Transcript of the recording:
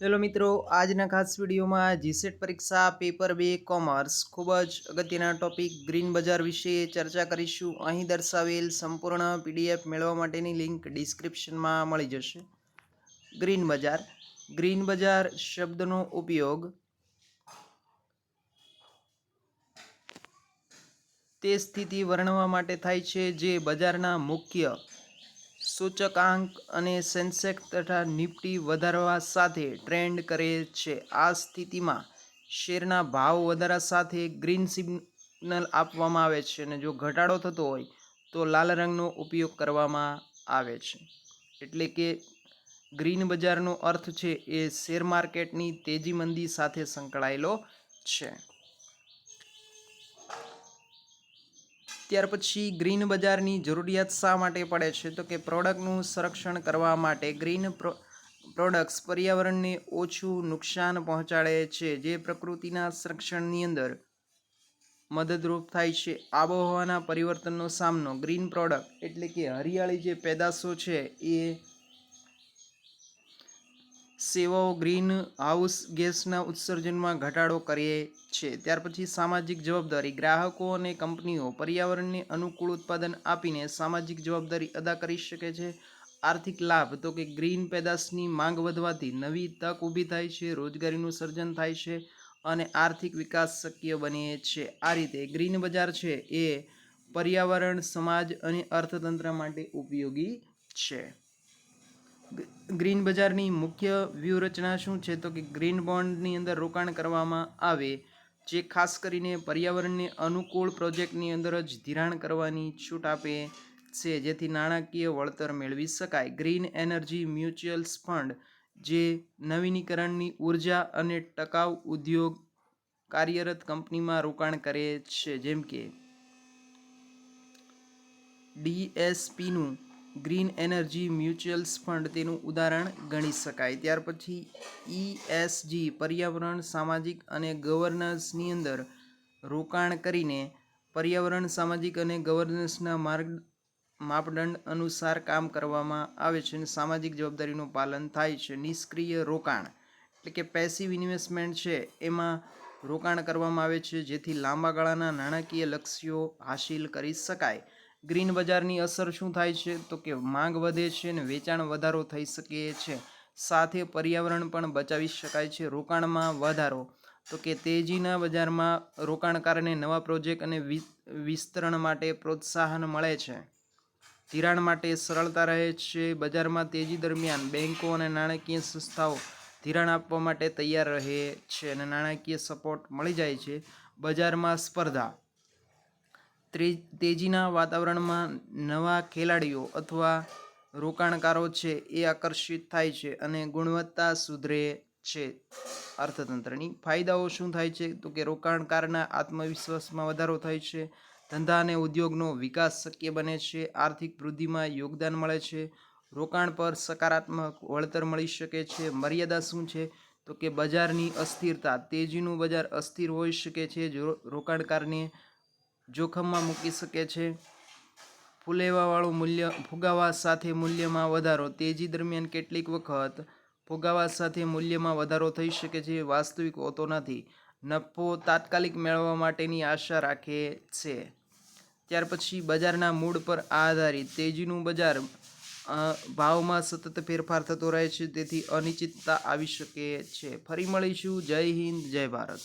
Hello મિત્રો, આજના ખાસ વિડીયોમાં જીસેટ પરીક્ષા પેપર બે કોમર્સ ખૂબ જ અગત્યના ટોપિક ગ્રીન બજાર વિશે ચર્ચા કરીશું. અહીં દર્શાવેલ સંપૂર્ણ પીડીએફ મેળવવા માટેની લિંક ડિસ્ક્રિપ્શનમાં મળી જશે. ગ્રીન બજાર. ગ્રીન બજાર શબ્દનો ઉપયોગ તે સ્થિતિ વર્ણવા માટે થાય છે જે બજારના મુખ્ય સૂચકાંક અને સેન્સેક્સ તથા નિફ્ટી વધારવા સાથે ટ્રેન્ડ કરે છે. આ સ્થિતિમાં શેરના ભાવ વધારા સાથે ગ્રીન સિગ્નલ આપવામાં આવે છે અને જો ઘટાડો થતો હોય તો લાલ રંગનો ઉપયોગ કરવામાં આવે છે. એટલે કે ગ્રીન બજારનો અર્થ છે એ શેર માર્કેટની તેજી મંદી સાથે સંકળાયેલો છે. ત્યાર પછી ગ્રીન બજારની જરૂરિયાત શા માટે પડે છે? તો કે પ્રોડક્ટનું સંરક્ષણ કરવા માટે ગ્રીન પ્રોડક્ટ્સ પર્યાવરણને ઓછું નુકસાન પહોંચાડે છે, જે પ્રકૃતિના સંરક્ષણની અંદર મદદરૂપ થાય છે. આબોહવાના પરિવર્તનનો સામનો ગ્રીન પ્રોડક્ટ એટલે કે હરિયાળી જે પેદાશો છે એ સેવાઓ ગ્રીન હાઉસ ગેસના ઉત્સર્જનમાં ઘટાડો કરે છે. ત્યાર પછી સામાજિક જવાબદારી ગ્રાહકો અને કંપનીઓ પર્યાવરણને અનુકૂળ ઉત્પાદન આપીને સામાજિક જવાબદારી અદા કરી શકે છે. આર્થિક લાભ તો કે ગ્રીન પેદાશની માંગ વધવાથી નવી તક ઊભી થાય છે, રોજગારીનું સર્જન થાય છે અને આર્થિક વિકાસ શક્ય બને છે. આ રીતે ગ્રીન બજાર છે એ પર્યાવરણ, સમાજ અને અર્થતંત્ર માટે ઉપયોગી છે. ગ્રીન બજારની મુખ્ય વ્યૂહરચના શું છે? તો કે ગ્રીન બોન્ડની અંદર રોકાણ કરવામાં આવે, જે ખાસ કરીને પર્યાવરણને અનુકૂળ પ્રોજેક્ટની અંદર જ ધિરાણ કરવાની છૂટ આપે છે, જેથી નાણાકીય વળતર મેળવી શકાય. ગ્રીન એનર્જી મ્યુચ્યુઅલ્સ ફંડ, જે નવીનીકરણની ઊર્જા અને ટકાઉ ઉદ્યોગ કાર્યરત કંપનીમાં રોકાણ કરે છે, જેમ કે ડીએસપીનું ગ્રીન એનર્જી મ્યુચ્યુઅલ્સ ફંડ તેનું ઉદાહરણ ગણી શકાય. ત્યાર પછી ઈએસજી પર્યાવરણ, સામાજિક અને ગવર્નન્સની અંદર રોકાણ કરીને પર્યાવરણ, સામાજિક અને ગવર્નન્સના માર્ગ માપદંડ અનુસાર કામ કરવામાં આવે છે અને સામાજિક જવાબદારીનું પાલન થાય છે. નિષ્ક્રિય રોકાણ એટલે કે પેસિવ ઇન્વેસ્ટમેન્ટ છે, એમાં રોકાણ કરવામાં આવે છે જેથી લાંબા ગાળાના નાણાકીય લક્ષ્યો હાસિલ કરી શકાય. ગ્રીન બજારની અસર શું થાય છે? તો કે માંગ વધે છે અને વેચાણ વધારો થઈ શકે છે. સાથે પર્યાવરણ પણ બચાવી શકાય છે, રોકાણમાં વધારો. તો કે તેજીના બજારમાં રોકાણકારને નવા પ્રોજેક્ટ અને વિસ્તરણ માટે પ્રોત્સાહન મળે છે. ધિરાણ માટે સરળતા રહે છે. બજારમાં તેજી દરમિયાન બેન્કો અને નાણાકીય સંસ્થાઓ ધિરાણ આપવા માટે તૈયાર રહે છે અને નાણાકીય સપોર્ટ મળી જાય છે. બજારમાં સ્પર્ધા તેજીના વાતાવરણમાં નવા ખેલાડીઓ અથવા રોકાણકારો છે એ આકર્ષિત થાય છે અને ગુણવત્તા સુધરે છે. અર્થતંત્રની ફાયદાઓ શું થાય છે? તો કે રોકાણકારના આત્મવિશ્વાસમાં વધારો થાય છે, ધંધા અને ઉદ્યોગનો વિકાસ શક્ય બને છે, આર્થિક વૃદ્ધિમાં યોગદાન મળે છે, રોકાણ પર સકારાત્મક વળતર મળી શકે છે. મર્યાદા શું છે? તો કે બજારની અસ્થિરતા, તેજીનું બજાર અસ્થિર હોઈ શકે છે, જો રોકાણકારને જોખમમાં મૂકી શકે છે. ફુલેવાવાળું મૂલ્ય ફુગાવા સાથે મૂલ્યમાં વધારો. તેજી દરમિયાન કેટલીક વખત ફુગાવા સાથે મૂલ્યમાં વધારો થઈ શકે છે વાસ્તવિક હોતો નથી. નફો તાત્કાલિક મેળવવા માટેની આશા રાખે છે. ત્યાર પછી બજારના મૂડ પર આધારિત તેજીનું બજાર ભાવમાં સતત ફેરફાર થતો રહે છે, તેથી અનિશ્ચિતતા આવી શકે છે. ફરી મળીશું. જય હિન્દ, જય ભારત.